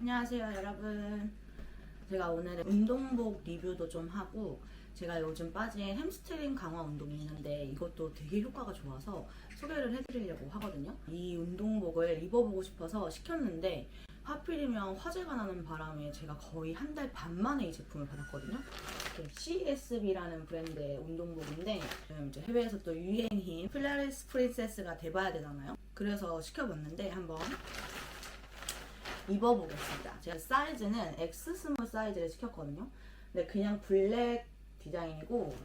안녕하세요 여러분. 제가 오늘 운동복 리뷰도 좀 하고 제가 요즘 빠진 햄스트링 강화 운동이 있는데 이것도 되게 효과가 좋아서 소개를 해드리려고 하거든요. 이 운동복을 입어보고 싶어서 시켰는데 하필이면 화재가 나는 바람에 제가 거의 한 달 반 만에 이 제품을 받았거든요. CSB라는 브랜드의 운동복인데 지금 이제 해외에서 또 유행인 필라리스 프린세스가 돼봐야 되잖아요. 그래서 시켜봤는데 한번 입어보겠습니다. 제가 사이즈는 X 스몰 사이즈를 시켰거든요. 근데 그냥 블랙 디자인이고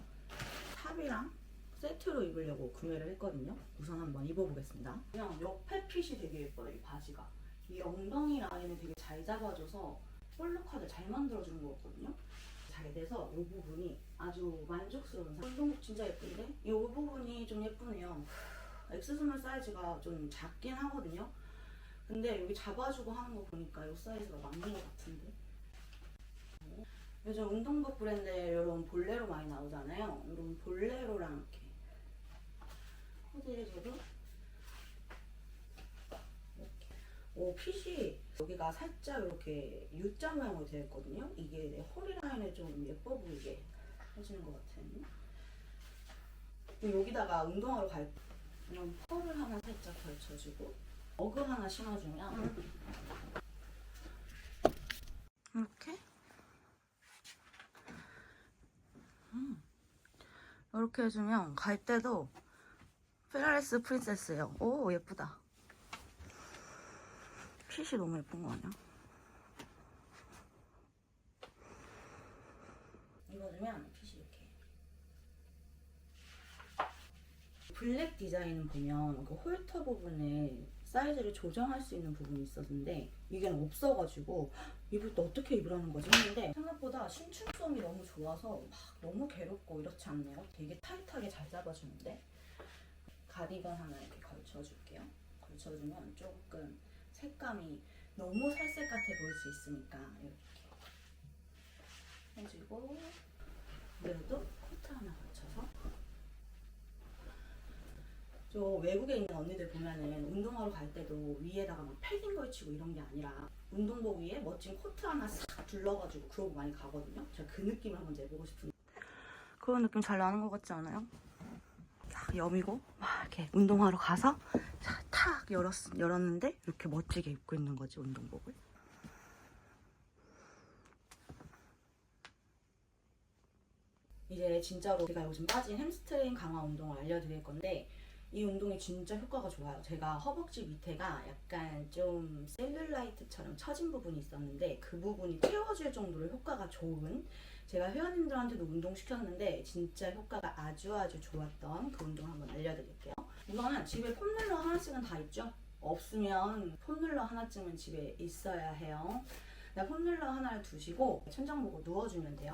탑이랑 세트로 입으려고 구매를 했거든요. 우선 한번 입어보겠습니다. 그냥 옆에 핏이 되게 예뻐요, 이 바지가. 이 엉덩이 라인을 되게 잘 잡아줘서 볼록하게 잘 만들어주는 것 같거든요. 잘 돼서 이 부분이 아주 만족스러운. 운동복 진짜 예쁜데 이 부분이 좀 예쁘네요. X 스몰 사이즈가 좀 작긴 하거든요. 근데 여기 잡아주고 하는 거 보니까 이 사이즈가 맞는 것 같은데. 요즘 운동복 브랜드에 이런 볼레로 많이 나오잖아요. 이런 볼레로랑 이렇게 호들에서도 이렇게. 오 핏이 여기가 살짝 이렇게 U자 모양으로 되어 있거든요. 이게 내 허리 라인에 좀 예뻐 보이게 해주는 것 같아요. 여기다가 운동하러 갈때 이런 펄을 하나 살짝 걸쳐주고 어그 하나 심어주면 이렇게 음. 이렇게 해주면 갈 때도 페라레스 프린세스예요. 오 예쁘다. 핏이 너무 예쁜 거 아니야? 입어주면 핏이 이렇게 블랙 디자인 보면 그 홀터 부분에 사이즈를 조정할 수 있는 부분이 있었는데 이게 없어가지고 입을 때 어떻게 입으라는 거지 했는데 생각보다 신축성이 너무 좋아서 막 너무 괴롭고 이렇지 않네요. 되게 타이트하게 잘 잡아주는데 가디건 하나 이렇게 걸쳐줄게요. 걸쳐주면 조금 색감이 너무 살색 같아 보일 수 있으니까 이렇게 해주고 그래도 코트 하나 걸쳐서 저 외국에 있는 언니들 보면은 운동하러 갈 때도 위에다가 막 패딩 걸치고 이런 게 아니라 운동복 위에 멋진 코트 하나 싹 둘러가지고 그러고 많이 가거든요. 제가 그 느낌을 한번 내보고 싶은데 그런 느낌 잘 나는 것 같지 않아요? 딱 여미고 막 이렇게 운동하러 가서 자, 탁 열었, 열었는데 이렇게 멋지게 입고 있는 거지 운동복을. 이제 진짜로 제가 요즘 빠진 햄스트링 강화 운동을 알려드릴 건데 이 운동이 진짜 효과가 좋아요. 제가 허벅지 밑에가 약간 좀 셀룰라이트처럼 처진 부분이 있었는데 그 부분이 채워질 정도로 효과가 좋은 제가 회원님들한테도 운동시켰는데 진짜 효과가 아주 아주 좋았던 그 운동 한번 알려드릴게요. 우선은 집에 폼롤러 하나씩은 다 있죠? 없으면 폼롤러 하나쯤은 집에 있어야 해요. 폼롤러 하나를 두시고 천장 보고 누워주면 돼요.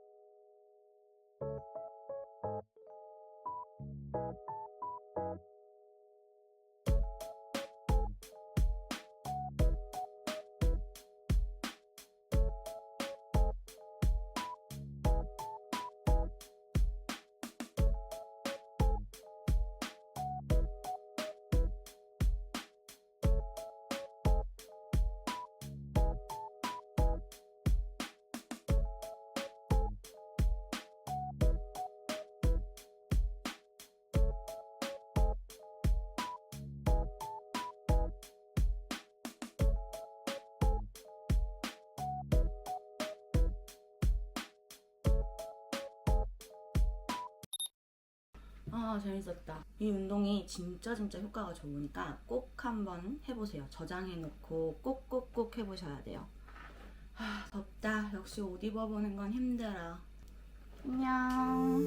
아 재밌었다. 이 운동이 진짜 진짜 효과가 좋으니까 꼭 한번 해보세요. 저장해놓고 꼭꼭꼭 해보셔야 돼요. 아 덥다. 역시 옷 입어보는 건 힘들어. 안녕.